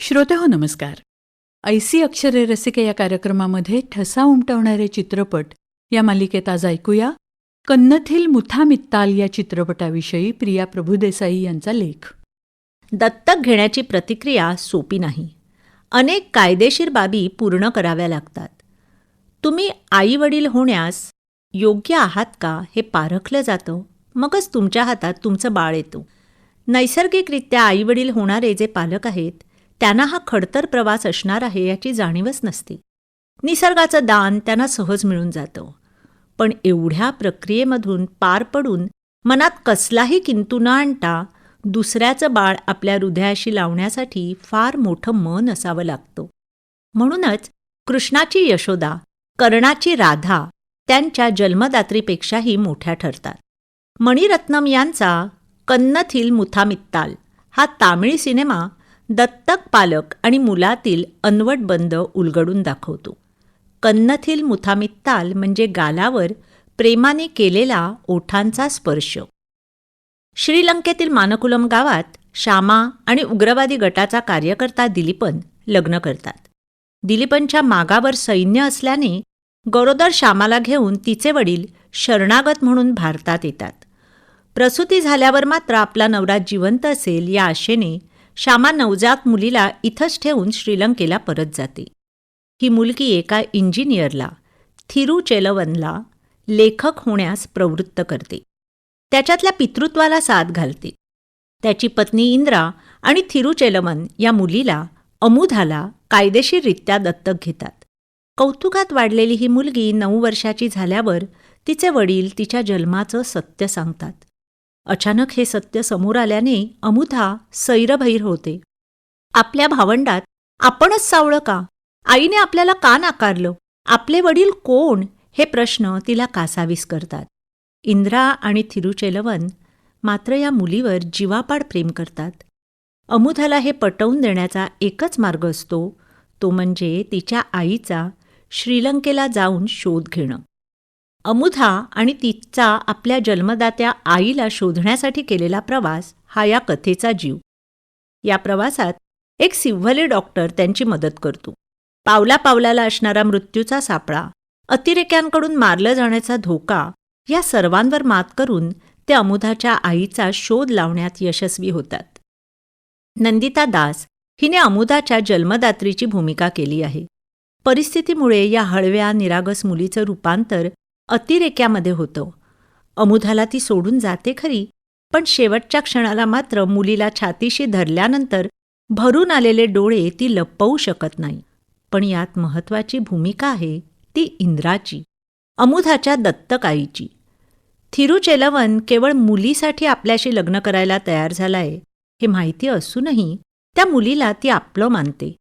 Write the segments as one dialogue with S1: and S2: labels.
S1: श्रोते हो नमस्कार. ऐसी अक्षरे रसिके या कार्यक्रमामध्ये ठसा उमटवणारे चित्रपट या मालिकेत आज ऐकूया कन्नथील मुथामित्ताल या चित्रपटाविषयी प्रिया प्रभुदेसाई यांचा लेख.
S2: दत्तक घेण्याची प्रतिक्रिया सोपी नाही. अनेक कायदेशीर बाबी पूर्ण कराव्या लागतात. तुम्ही आई वडील होण्यास योग्य आहात का हे पारखलं जातं. मगच तुमच्या हातात तुमचं बाळ येतो. नैसर्गिकरित्या आईवडील होणारे जे पालक आहेत त्यांना हा खडतर प्रवास असणार आहे याची जाणीवच नसते. निसर्गाचं दान त्यांना सहज मिळून जातं. पण एवढ्या प्रक्रियेमधून पार पडून मनात कसलाही किंतू न आणता दुसऱ्याचं बाळ आपल्या हृदयाशी लावण्यासाठी फार मोठं मन असावं लागतं. म्हणूनच कृष्णाची यशोदा कर्णाची राधा त्यांच्या जन्मदात्रीपेक्षाही मोठ्या ठरतात. मणिरत्नम यांचा कन्नथिल मुथामित्ताल हा तामिळ सिनेमा दत्तक पालक आणि मुलातील अनवट बंद उलगडून दाखवतो. कन्नथील मुथामित्ताल म्हणजे गालावर प्रेमाने केलेला ओठांचा स्पर्श. श्रीलंकेतील मानकुलम गावात श्यामा आणि उग्रवादी गटाचा कार्यकर्ता दिलीपन लग्न करतात. दिलीपनच्या मागावर सैन्य असल्याने गरोदर श्यामाला घेऊन तिचे वडील शरणागत म्हणून भारतात येतात. प्रसूती झाल्यावर मात्र आपला नवरा जिवंत असेल या आशेने श्यामा नवजात मुलीला इथंच ठेवून श्रीलंकेला परत जाते. ही मुलगी एका इंजिनियरला थिरुचेलवनला लेखक होण्यास प्रवृत्त करते. त्याच्यातल्या पितृत्वाला साथ घालते. त्याची पत्नी इंद्रा आणि थिरुचेलवन या मुलीला अमुधाला कायदेशीररित्या दत्तक घेतात. कौतुकात वाढलेली ही मुलगी नऊ वर्षाची झाल्यावर तिचे वडील तिच्या जन्माचं सत्य सांगतात. अचानक हे सत्य समोर आल्याने अमुधा सैरभैर होते. आपल्या भावंडात आपणच सावळं का? आईने आपल्याला का नाकारलं? आपले वडील कोण? हे प्रश्न तिला कासावीस करतात. इंद्रा आणि थिरुचेलवन मात्र या मुलीवर जीवापाड प्रेम करतात. अमुधाला हे पटवून देण्याचा एकच मार्ग असतो तो म्हणजे तिच्या आईचा श्रीलंकेला जाऊन शोध घेणं. अमुधा आणि तिचा आपल्या जन्मदात्या आईला शोधण्यासाठी केलेला प्रवास हा या कथेचा जीव. या प्रवासात एक सिव्हले डॉक्टर त्यांची मदत करतो. पावला पावलाला असणारा मृत्यूचा सापळा अतिरेक्यांकडून मारलं जाण्याचा धोका या सर्वांवर मात करून ते अमुधाच्या आईचा शोध लावण्यात यशस्वी होतात. नंदिता दास हिने अमुदाच्या जन्मदात्रीची भूमिका केली आहे. परिस्थितीमुळे या हळव्या निरागस मुलीचं रूपांतर अतिरेक्यामध्ये होतं. अमुधाला ती सोडून जाते खरी पण शेवटच्या क्षणाला मात्र मुलीला छातीशी धरल्यानंतर भरून आलेले डोळे ती लपवू शकत नाही. पण यात महत्वाची भूमिका आहे ती इंद्राची अमुधाच्या दत्तक आईची थिरुचेलवन केवळ मुलीसाठी आपल्याशी लग्न करायला तयार झालाय हे माहिती असूनही त्या मुलीला ती आपलं मानते.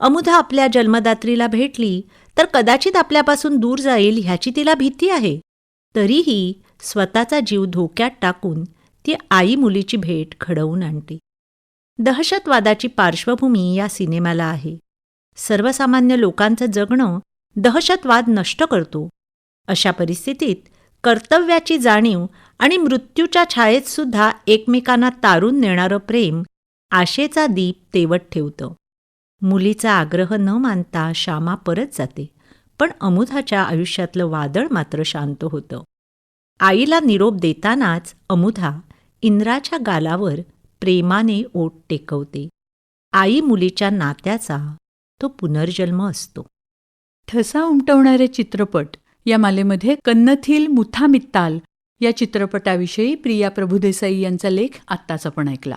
S2: अमुधा आपल्या जन्मदात्रीला भेटली तर कदाचित आपल्यापासून दूर जाईल ह्याची तिला भीती आहे. तरीही स्वतःचा जीव धोक्यात टाकून ती आई मुलीची भेट घडवून आणते. दहशतवादाची पार्श्वभूमी या सिनेमाला आहे. सर्वसामान्य लोकांचं जगणं दहशतवाद नष्ट करतो. अशा परिस्थितीत कर्तव्याची जाणीव आणि मृत्यूच्या छायेत सुद्धा एकमेकांना तारून नेणारं प्रेम आशेचा दीप तेवत ठेवतं. मुलीचा आग्रह न मानता श्यामा परत जाते. पण अमुधाच्या आयुष्यातलं वादळ मात्र शांत होतं. आईला निरोप देतानाच अमुधा इंद्राच्या गालावर प्रेमाने ओट टेकवते. आई मुलीच्या नात्याचा तो पुनर्जन्म असतो.
S1: ठसा उमटवणारे चित्रपट या मालेमध्ये कन्नथील मुथामित्ताल या चित्रपटाविषयी प्रिया प्रभुदेसाई यांचा लेख आत्ताच आपण ऐकला.